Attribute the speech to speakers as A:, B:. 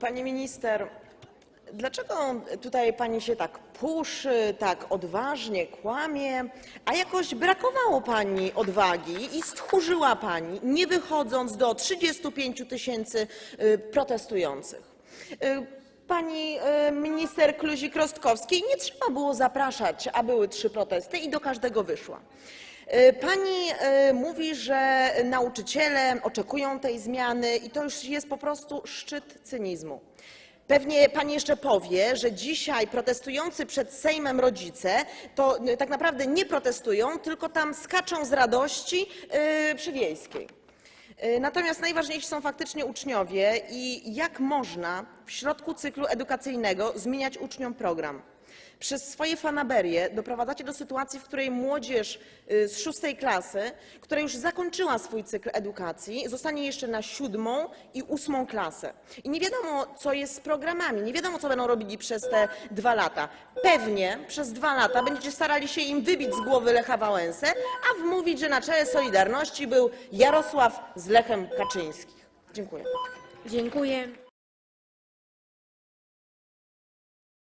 A: Pani minister, dlaczego tutaj pani się tak puszy, tak odważnie kłamie, a jakoś brakowało pani odwagi i stchórzyła pani, nie wychodząc do 35 tysięcy y, protestujących? Y, Pani y, minister Kluzik-Rostkowskiej nie trzeba było zapraszać, a były trzy protesty i do każdego wyszła. Y, Pani y, mówi, że nauczyciele oczekują tej zmiany i to już jest po prostu szczyt cynizmu. Pewnie pani jeszcze powie, że dzisiaj protestujący przed Sejmem rodzice to tak naprawdę nie protestują, tylko tam skaczą z radości y, przy Wiejskiej. Y, Natomiast najważniejsi są faktycznie uczniowie i jak można w środku cyklu edukacyjnego zmieniać uczniom program. Przez swoje fanaberie doprowadzacie do sytuacji, w której młodzież y, z szóstej klasy, która już zakończyła swój cykl edukacji, zostanie jeszcze na siódmą i ósmą klasę. I nie wiadomo, co jest z programami, nie wiadomo, co będą robili przez te dwa lata. Pewnie przez dwa lata będziecie starali się im wybić z głowy Lecha Wałęsę, a wmówić, że na czele Solidarności był Jarosław z Lechem Kaczyńskich. Dziękuję.
B: Dziękuję.